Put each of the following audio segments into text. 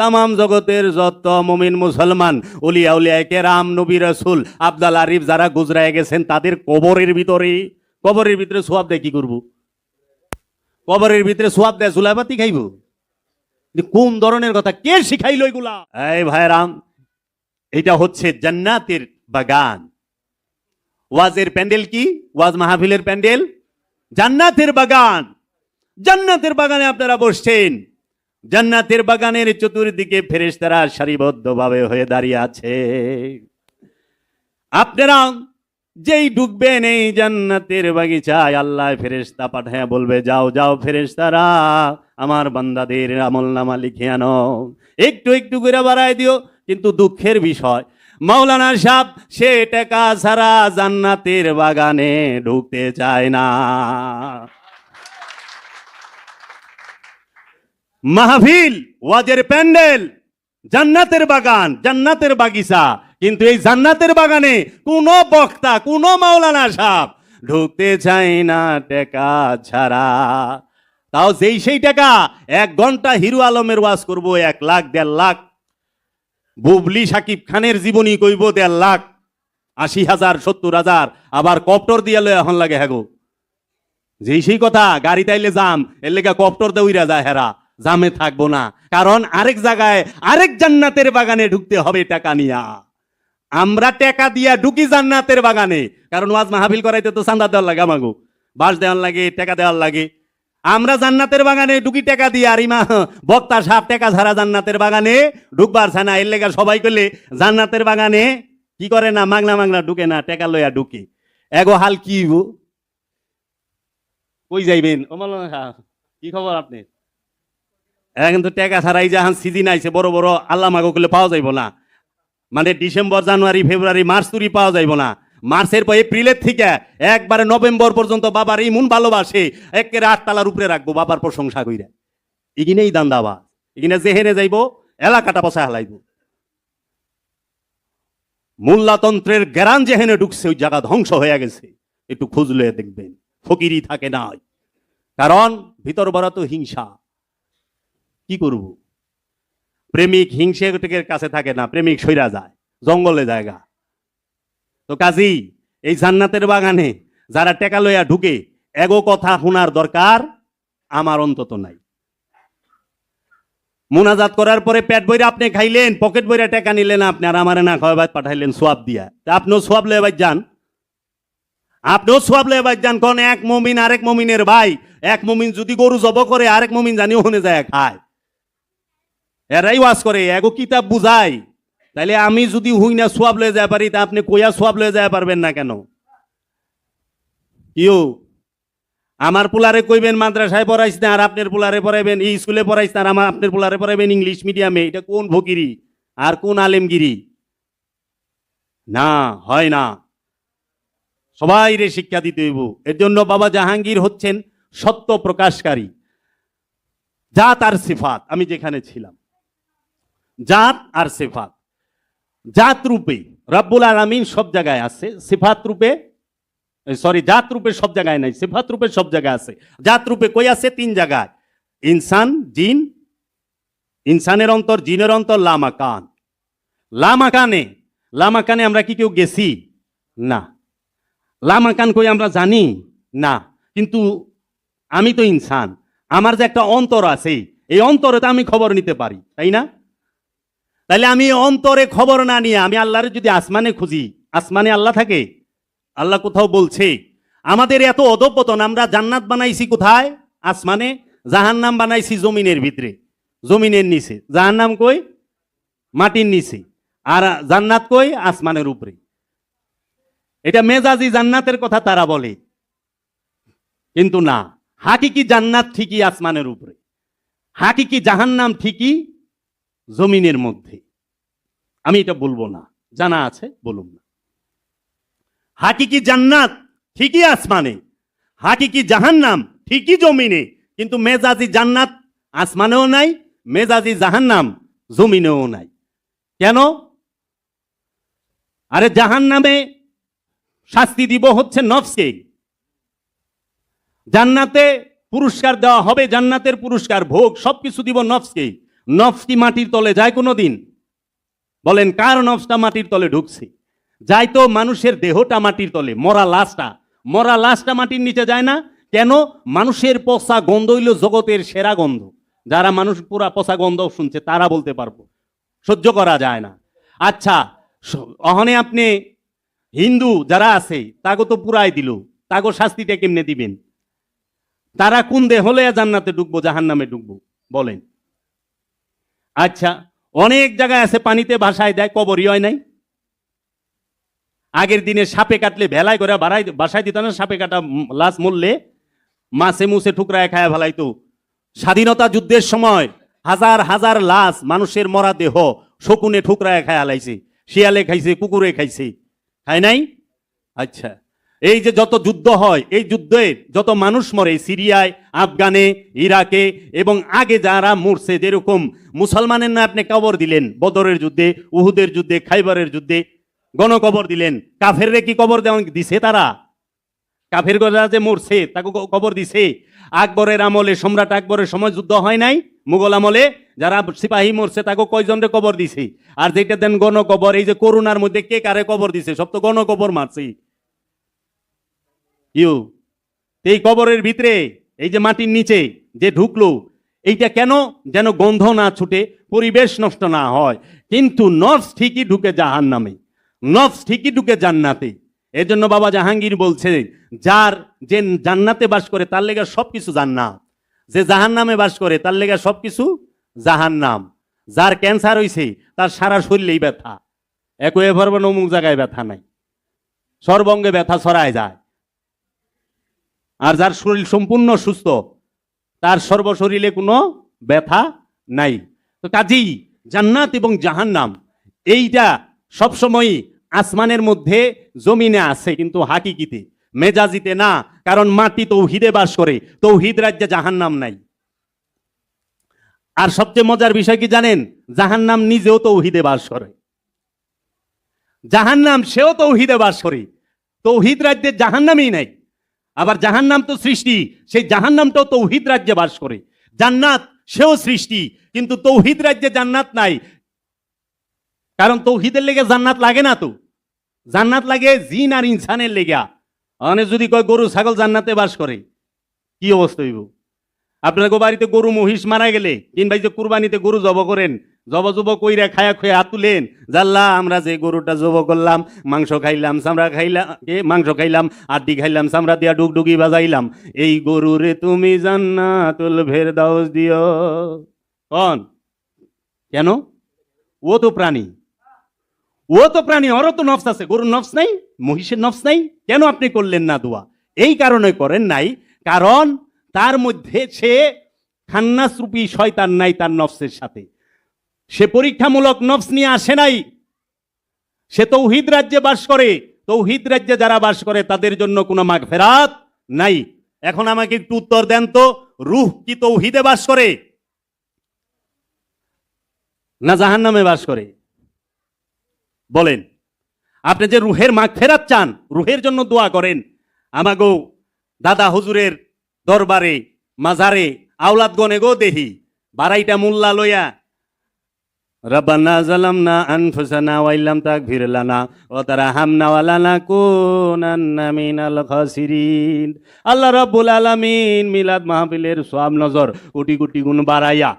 তামাম জগতের যত মমিন মুসলমান, উলিয়া উলিয়া কেরাম, নবী রসুল, আবদাল আরিফ যারা গুজরায় গেছেন, তাদের কবরের ভিতরে কবরের ভিতরে সোয়াব দেয় কি করব? কবরের ভিতরে সোয়াব দেয়, জুলাইবাতি খাইব? কোন ধরনের কথা? কে শিখাইলো এগুলা? এই ভাইরাম, এটা হচ্ছে জান্নাতের বাগান। ওয়াজের প্যান্ডেল কি? ওয়াজ মাহফিলের প্যান্ডেল? জান্নাতের বাগান। জান্নাতের বাগানে আপনারা বসছেন। জান্নাতের বাগানের চতুর্দিকে ফেরেশতারা সারিবদ্ধভাবে হয়ে দাঁড়িয়ে আছে। আপনারা যেই ঢুকবেন এই জান্নাতের বাগিচায়, আল্লাহ ফেরেশতা পাঠায়, বলবে, যাও যাও ফেরেশতারা, আমার বান্দাদের আমল নামা লিখে আনো। একটু একটু করে বাড়াই দিও, কিন্তু দুঃখের বিষয়, মাওলানা সাহ সে টাকা ছাড়া জান্নাতের বাগানে ঢুকতে চায় না। মাহফিল, ওয়াজের প্যান্ডেল, জান্নাতের বাগান, জান্নাতের বাগিচা। কিন্তু এই জান্নাতের বাগানে কোনো বক্তা, কোনো মাওলানা সাহ ঢুকতে চায় না টেকা ছাড়া। তাও যেই সেই টাকা, এক ঘণ্টা হিরু আলমের ওয়াজ করব, এক লাখ, দেড় লাখ। বুবলি সাকিব খানের জীবনী কইব, দেড় লাখ। আশি হাজার, সত্তর হাজার, আবার কপ্টর দিয়ে লয় এখন লাগে হ্যাগো। যেই সেই কথা, গাড়ি তাইলে যাম, এর লেগা কপ্টর দৌড়া যায় হেরা। জামে থাকব না। কারণ আরেক জায়গায় আরেক জান্নাতের বাগানে ঢুকতে হবে টাকা নিয়া। আমরা টাকা দিয়া ঢুকি জান্নাতের বাগানে। কারণ ওয়াজ মাহফিল করাইতে তো চান্দা দেওয়ার লাগে আমাগো। বাস দেওয়ার লাগে, টাকা দেওয়ার লাগে। আমরা জান্নাতের বাগানে ঢুকি টাকা দিয়ে আর ইমা বক্তা সাপ টাকা ছাড়া জান্নাতের বাগানে ঢুকবার ছানা এর লেগা সবাই করলে জান্নাতের বাগানে কি করে না? মাগনা মাগনা ঢুকে না, টাকা লইয়া ঢুকে। এগো হাল কি? কই যাইবেন? কি খবর আপনি? এরা কিন্তু টাকা ছাড়াই যাহান সিজন আইছে, বড় বড় আল্লাহ মাগো করলে পাওয়া যাইব না। মানে ডিসেম্বর, জানুয়ারি, ফেব্রুয়ারি, মার্চ তুরি পাওয়া যাইব না। মার্চের পর এপ্রিলের থেকে একবারে নভেম্বর পর্যন্ত বাবার ইমুন ভালোবাসে, একেবারে আটতলার উপরে রাখব বাবার প্রশংসা কইরা। এগিনেই দান্দাবা এগিনে যেহেনে যাইব, এলাকাটা পচা হালাইব। মোল্লাতন্ত্রের জ্ঞান যেহেনে ঢুকছে, ওই জায়গা ধ্বংস হয়ে গেছে। একটু খুঁজলে দেখবেন ফকিরি থাকে নাই। কারণ ভিতর বড় তো হিংসা। কি করব? প্রেমিক হিংসের কাছে থাকে না, প্রেমিক সইরা যায়, জঙ্গলে জায়গা। তো কাজী, এই জান্নাতের বাগানে যারা টেকা লইয়া ঢুকে, এগো কথা শোনার দরকার আমার অন্তত নাই। মোনাজাত করার পরে পেট বইরা আপনি খাইলেন, পকেট বইরা টাকা নিলেন আপনি, আর আমারে না খাওয়া পাঠাইলেন সোয়াব দিয়া। তা আপনিও সোয়াব লয়ে বাই যান। আপনিও সোয়াব লয়ে বাই যান কোন এক মমিন আরেক মমিনের ভাই, এক মমিন যদি গরু জব করে, আরেক মমিন জানি ওখানে যায় খায়। এরাই ওয়াজ করে, এগো কিতাব বুঝাই। তাইলে আমি যদি হুই না সোয়াব লয়ে যায় পারি, তা আপনি কইয়া সোয়াব লয়ে যায় পারবেন না কেন? কিও আমার পোলারে কইবেন মাদ্রাসায় পড়াইছ না, আর আপনার পোলারে পড়াইবেন, এই স্কুলে পড়াইছ না, আর আমার আপনার পোলারে পড়াইবেন ইংলিশ মিডিয়ামে, এটা কোন ভকিরি আর কোন আলেমগিরি? না, হয় না। সবাই রে শিক্ষা দিতে হইব। এর জন্য বাবা জাহাঙ্গীর হচ্ছেন সত্য প্রকাশকারী। যা তার সিফাত, আমি যেখানে ছিলাম। জাত আর সেফাত। জাত রূপে, রব্বুল আলমিন সব জায়গায় আছে, সিফাত রূপে সরি, জাত রূপে সব জায়গায় নাই, সেফাত রূপে সব জায়গায় আছে। জাত রূপে কই আছে? তিন জায়গায়। ইনসান, জিন, ইনসানের অন্তর, জিনের অন্তর লামাকান লামাকানে লামাকানে আমরা কি কেউ গেছি? না। লামাকান কই আমরা জানি? না। কিন্তু আমি তো ইনসান। আমার যে একটা অন্তর আছে, এই অন্তরে তো আমি খবর নিতে পারি, তাই না? তাহলে আমি অন্তরে খবর না নিয়ে, আমি আল্লাহর যদি আসমানে খুঁজি, আসমানে আল্লাহ থাকে? আল্লাহ কোথাও বলছে, আমাদের এত অধপতন, আমরা জান্নাত বানাইছি কোথায়? আসমানে, জাহান্নাম বানাইছি জমিনের ভিতরে, জমিনের নিচে। জাহান্নাম কই? মাটির নিচে। আর জান্নাত কই? আসমানের উপরে। এটা মেজাজি জান্নাতের কথা তারা বলে। কিন্তু না, হাকিকি জান্নাত ঠিকই আসমানের উপরে। হাকিকি জাহান্নাম ঠিকই জমিনের মধ্যে। আমি এটা বলব না। জানা আছে, বলুন না। হাকিকি জান্নাত ঠিকই আসমানে, হাকিকি জাহান্নাম ঠিকই জমিনে, কিন্তু মেজাজি জান্নাত আসমানেও নাই, মেজাজি জাহান্নাম জমিনেও নাই। কেন? আরে জাহান্নামে শাস্তি দিব হচ্ছে নফসকে। জান্নাতে পুরস্কার দেওয়া হবে, জান্নাতের পুরস্কার, ভোগ, সবকিছু দিব নফসকে। নফস কি মাটির তলে যায় কোনো দিন বলেন, কার নফসটা মাটির তলে ঢুকছে? যাই তো মানুষের দেহটা মাটির তলে, মরা লাশটা। মরা লাশটা মাটির নিচে যায় না? কেন? মানুষের পচা গন্ধ হইল জগতের সেরা গন্ধ। যারা মানুষ পুরা পচা গন্ধ শুনছে, তারা বলতে পারব, সহ্য করা যায় না। আচ্ছা অহনে আপনি হিন্দু যারা আছে তাকে তো পুরাই দিল তাকে শাস্তিটা কেমনে দিবেন? তারা কোন দেহ হলে জান্নাতে ঢুকবো জাহান নামে ঢুকবো? বলেন। আচ্ছা অনেক জায়গায় আছে পানিতে ভাসায় দেয়, কবরই হয় নাই। আগের দিনে সাপে কাটলে ভেলাই করে বাড়াই বাসায় দিত না, সাপে কাটা লাশ মরলে মাছে মুছে ঠুকরায় খায় ফেলাইতো। স্বাধীনতা যুদ্ধের সময় হাজার হাজার লাশ মানুষের মরা দেহ শকুনে ঠুকরায় খায় হালাইছে শিয়ালে খাইছে, কুকুরে খাইছে। খায় নাই? আচ্ছা। এই যে যত যুদ্ধ হয়, এই যুদ্ধে যত মানুষ মরে, সিরিয়ায়, আফগানে, ইরাকে এবং আগে যারা মরছে, যেরকম মুসলমানের না আপনি কবর দিলেন, বদরের যুদ্ধে, উহুদের যুদ্ধে, খাইবারের যুদ্ধে, গণকবর দিলেন কাফের কি কবর দেওয়া দিছে তারা? কাফের গজা যে মরছে, তাকে কবর দিছে। আকবরের আমলে সম্রাট আকবরের সময় যুদ্ধ হয় নাই, মুঘল আমলে যারা সিপাহী মরছে, তাকে কয়জনরে কবর দিছে? আর যেটা দেন গণকবর, এই যে করোনার মধ্যে কে কারে কবর দিছে? সব তো গণকবর মারছে। ইউ, এই কবরের ভিতরে, এই যে মাটির নিচে যে ঢুকলো, এইটা কেন যেন গন্ধ না ছুটে, পরিবেশ নষ্ট না হয়? কিন্তু নফস ঠিকই ঢুকে জাহান নামে নফস ঠিকই ঢুকে জান্নাতে। এর জন্য বাবা জাহাঙ্গীর বলছে, যার যে জান্নাতে বাস করে, তার লেগে সব কিছু জান্নাত। যে জাহান নামে বাস করে, তার লেগে সব কিছু জাহান নাম যার ক্যান্সার হয়েছে তার সারা শরীরেই ব্যথা। একই ভাবে অমুক জায়গায় ব্যথা নাই। সর্বঙ্গে ব্যথা ছড়ায় যায়। আর যার শরীর সম্পূর্ণ সুস্থ, তার সর্বশরীরে কোনো ব্যথা নাই। তো কাজেই জান্নাত এবং জাহান্নাম, এইটা সবসময়ই আসমানের মধ্যে জমিনে আছে, কিন্তু হাকিকিতে, মেজাজিতে না, কারণ মাটি তৌহিদে বাস করে, তৌহিদ রাজ্যে জাহান্নাম নাই। আর সবচেয়ে মজার বিষয় কি জানেন? জাহান্নাম নিজেও তৌহিদে বাস করে। জাহান্নাম সেও তৌহিদে বাস করে। তৌহিদ রাজ্যে জাহান্নামই নাই। আবার জাহান্নাম তো সৃষ্টি, সেই জাহান্নামটাও তৌহিদ রাজ্যে বাস করে। জান্নাত, সেও সৃষ্টি, কিন্তু তৌহিদ রাজ্যে জান্নাত নাই। কারণ তৌহিদের লেগে জান্নাত লাগে না তো। জান্নাত লাগে জিন আর ইনসানের লেগা। মানে যদি কয় গরু, ছাগল জান্নাতে বাস করে, কি অবস্থা হইব? আপনার বাড়িতে গরু, মহিষ মারা গেলে কিংবা যে কুরবানিতে গরু জব করেন জব জব কইরা খায়া খুঁয়ে তুলেন জাল্লা, আমরা যে গরুটা জব করলাম, মাংস খাইলাম, চামড়া খাইলাম এ, মাংস খাইলাম, আড্ডি খাইলাম, চামড়া দিয়া ডুগডুগি বাজাইলাম। এই গরুরে তুমি জান্নাতুল ভের দাওস দিও। কন? কেন? ও তো প্রাণী। ও তো প্রাণী ওরও তো নফস আছে। গরুর নফস নাই, মহিষের নফস নাই। কেন আপনি করলেন না দোয়া? এই কারণে করেন নাই, কারণ তার মধ্যে সে খান্নাস রূপী শয়তান নাই তার নফসের সাথে। সে পরীক্ষামূলক নফস নিয়ে আসে নাই। সে তৌহিদ রাজ্যে বাস করে। তৌহিদ রাজ্যে যারা বাস করে, তাদের জন্য কোনো মাঘ ফেরাত নাই। এখন আমাকে একটু উত্তর দেন তো, রুহ কি তৌহিদে বাস করে? না জাহান নামে বাস করে? বলেন, আপনি যে রুহের মাঘ ফেরাত চান, রুহের জন্য দোয়া করেন, আমাগো দাদা হুজুরের দরবারে, মাজারে আওলাদ গনে গো দেহি, বারাইটা মোল্লা লইয়া জালামনা আনফুসানা ওয়াইল্লাম তাগফির লানা ওয়া তারহামনা ওয়া লানাকুনান্না মিনাল খাসিরিন। আল্লাহ রাব্বুল আলামিন মিলাদ মাহফিলের সওয়াব নজর কোটি কোটি গুণ বাড়াইয়া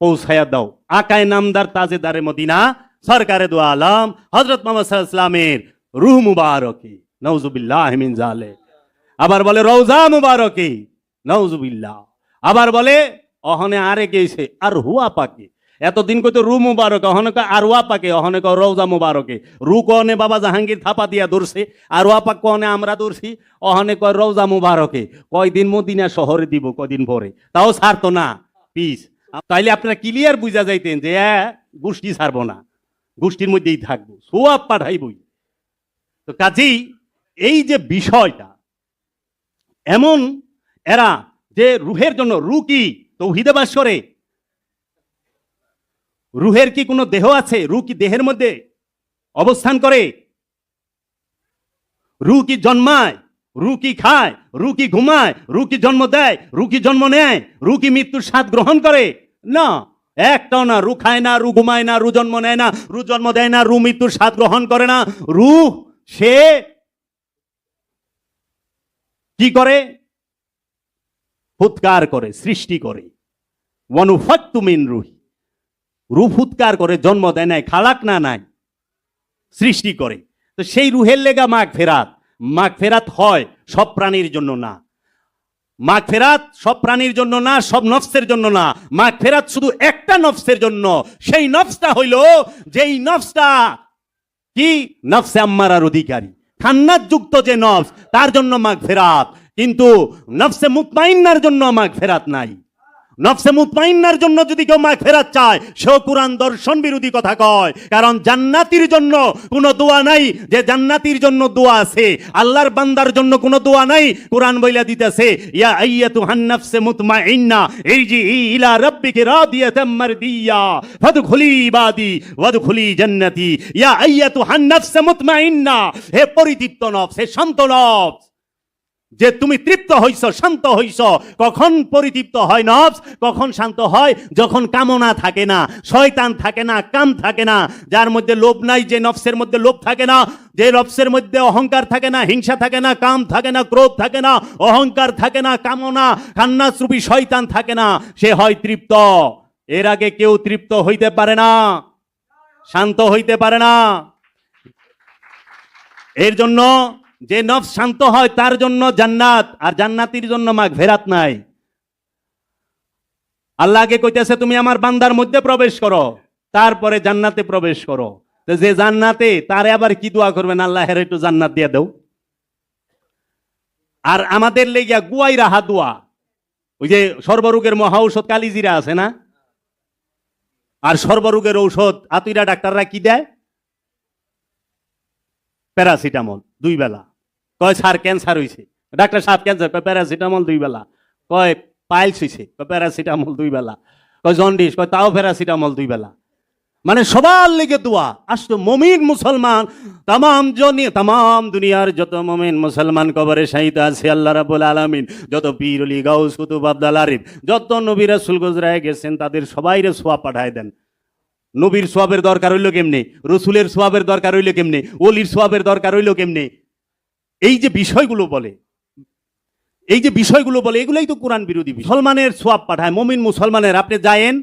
পৌঁছায়া দাও। আকায় নামদার তাজেদারে মদিনা, সরকারে দু আলম হজরত মোহাম্মদ ইসলামের রুহ মুবারকি। নওজুবিল্লাহ মিন জালে আবার বলে রওজা মুবারকি। নওজুবিল্লাহ আবার বলে, অহনে আরে গেছে আর হুয়া পাকে। এতদিন কইতো রু মুবারক অহনে কয় আর ওয়া পাকে অহনে কয় রওজা মুবারকে। রু কনে বাবা জাহাঙ্গীর থাপা দিয়া দৌড়ছে আর ওয়া পাক কনে আমরা দৌড়ছি অহনে কয় রওজা মুবারকে। কয়দিন মদিনা শহরে দিব কয়দিন পরে? তাও ছাড়তো না পিস তাইলে আপনারা ক্লিয়ার বুঝা যাইতেন যে এ, গোষ্ঠী ছাড়বো না। গোষ্ঠীর মধ্যেই থাকব সোয়াব পাঠাইবই। তো কাজেই এই যে বিষয়টা এমন এরা যে রুহের জন্য রু কি? তৌহিদে বাস করে? রুহের কি কোনো দেহ আছে? রু কি দেহের মধ্যে অবস্থান করে? রু কি জন্মায়? রু কি খায়? রু কি ঘুমায়? রু কি জন্ম দেয়? রু কি জন্ম নেয়? রু কি মৃত্যুর স্বাদ গ্রহণ করে? না। একটাও না, রু খায় না, রু ঘুমায় না, রু জন্ম নেয় না, রু জন্ম দেয় না, রু মৃত্যুর স্বাদ গ্রহণ করে না। রু, সে কি করে? ফুৎকার করে, সৃষ্টি করে। ওয়ানুফাক্তু মিন রুহি। রু ফুৎকার করে, জন্ম দেয় নাই, খালাক না নাই, সৃষ্টি করে। তো সেই রুহের লেগা মাঘ ফেরাত। মাঘ ফেরাত হয় সব প্রাণীর জন্য না। মাঘ ফেরাত সব প্রাণীর জন্য না, সব নফসের জন্য না। মাঘ ফেরাত শুধু একটা নফসের জন্য। সেই নফসটা হইল, যেই নফসটা কি? নফসে আম্মারার অধিকারী। খান্নাত যুক্ত যে নফস, তার জন্য মাঘ ফেরাত। কিন্তু নফসে মুতমাইন্নার জন্য মাঘ ফেরাত নাই। নফসে মুতমাইন্নার জন্য যদি কেউ মাঘ ফেরাত চায়, সেও কোরআন দর্শন বিরোধী কথা কয়। কারণ জান্নাতির জন্য কোনো দোয়া নাই, যে জান্নাতির জন্য দোয়া আছে। আল্লাহর বান্দার জন্য কোনো দোয়া নাই, কোরআন বইলা দিতেছে, ইয়া আইয়াতু হান্নাফসে মুতমাইন্না, ইরজি ইলা রাব্বিকি রাদিয়াতাম মারদিয়া, ফাদখুলি ইবাদি, ওয়াদখুলি জান্নাতি। ইয়া আইয়াতু হান্নাফসে মুতমাইন্না, হে পরিতৃপ্ত নফস, হে শান্ত নফস। যে তুমি তৃপ্ত হইছ শান্ত হইছ কখন পরিতৃপ্ত হয় নফস কখন শান্ত হয় যখন কামনা থাকে না শয়তান থাকে না কাম থাকে না যার মধ্যে লোভ নাই যে নফসের মধ্যে লোভ থাকে না যে নফসের মধ্যে অহংকার থাকে না হিংসা থাকে না কাম থাকে না ক্রোধ থাকে না অহংকার থাকে না কামনা কান্নাশ্রুপী শয়তান থাকে না সে হয় তৃপ্ত এর আগে কেউ তৃপ্ত হইতে পারে না শান্ত হইতে পারে না এর জন্য যে নফস শান্ত হয়, তার জন্য জান্নাত, আর জান্নাতির জন্য মাঘ ফেরাত নাই। আল্লাহকে কইতেছে, তুমি আমার বান্দার মধ্যে প্রবেশ করো, তারপরে জান্নাতে প্রবেশ করো। যে জান্নাতে, তারে আবার কি দোয়া করবেন? আল্লাহ হের একটু জান্নাত দিয়ে দেও। আর আমাদের লেগিয়া গুয়াই রাহা দোয়া। ওই যে সর্বরোগের মহা ঔষধ কালিজিরা আছে না? আর সর্বরোগের ঔষধ আতুইরা ডাক্তাররা কি দেয়? প্যারাসিটামল, দুই বেলা। কয়, স্যার, ক্যান্সার হইছে। ডাক্তার সাহেব, ক্যান্সার, কয়, প্যারাসিটামল, দুই বেলা। কয়, পাইলস হইছে। কয়, প্যারাসিটামল, দুই বেলা। কয়, জন্ডিস। কয়, তাও প্যারাসিটামল, দুই বেলা। মানে সবার লেগে দোয়া। আসতো মমিন মুসলমান তাম জনি তাম দুনিয়ার যত মমিন মুসলমান কবরে শাহিদ আছে, আল্লাহ রাবুল আলামিন। যত পীর অলি গাউস, কুতুব আব্দাল আরিফ, যত নবী রাসূল গুজরায় গেছেন, তাদের সবাইরে সোয়া পাঠায় দেন। নবীর সোয়াবের দরকার হইল কেমনে? রসুলের সোয়াবের দরকার হইল কেমনে? অলির সোয়াবের দরকার হইল কেমনে? এই যে বিষয়গুলো বলে, এই যে বিষয়গুলো বলে, এগুলোই তো কোরআন বিরোধী। মুসলমানের সোয়াব পাঠায়, মমিন মুসলমানের। আপনি যায়েন,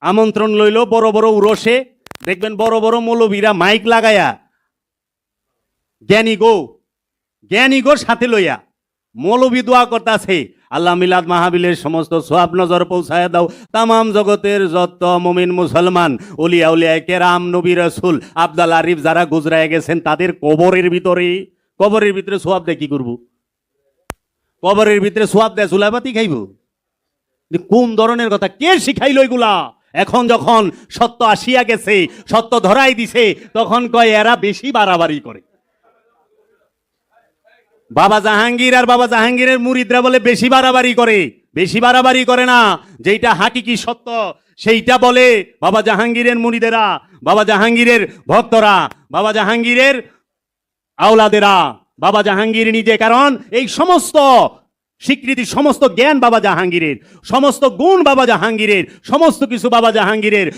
আমন্ত্রণ লইল বড় বড় উরসে, দেখবেন বড় বড় মৌলবীরা মাইক লাগায়া, জ্ঞানী গো জ্ঞানী গো সাথে লইয়া মৌলবী দোয়া করতাছে। আল্লাহ মিলাদ মাহাবিলের সমস্ত সোয়াব নজর পৌঁছায় দাও। তামাম জগতের যত মমিন মুসলমান উলিয়া উলিয়া কেরাম, নবী রসুল, আবদাল আরিফ যারা গুজরায় গেছেন, তাদের কবরের ভিতরে কবরের ভিতরে সোয়াব দিয়ে কি করব? কবরের ভিতরে সোয়াব দেয় চুলাপাতি খাইব? কোন ধরনের কথা? কে শিখাইল এগুলা? এখন যখন সত্য আসিয়া গেছে, সত্য ধরাই দিছে, তখন কয় এরা বেশি বাড়াবাড়ি করে। বাবা জাহাঙ্গীর আর বাবা জাহাঙ্গীরের মুরিদরা বলে বেশি বাড়াবাড়ি করে, বেশি বাড়াবাড়ি করে না। যেইটা হাকিকি সত্য, সেইটা বলে বাবা জাহাঙ্গীরের মুরিদেরা, বাবা জাহাঙ্গীরের ভক্তরা, বাবা জাহাঙ্গীরের আওলাদেরা। বাবা জাহাঙ্গীর নিজে, কারণ এই সমস্ত স্বীকৃতি, সমস্ত জ্ঞান বাবা জাহাঙ্গীরের, সমস্ত গুণ বাবা জাহাঙ্গীরের, সমস্ত কিছু বাবা জাহাঙ্গীরের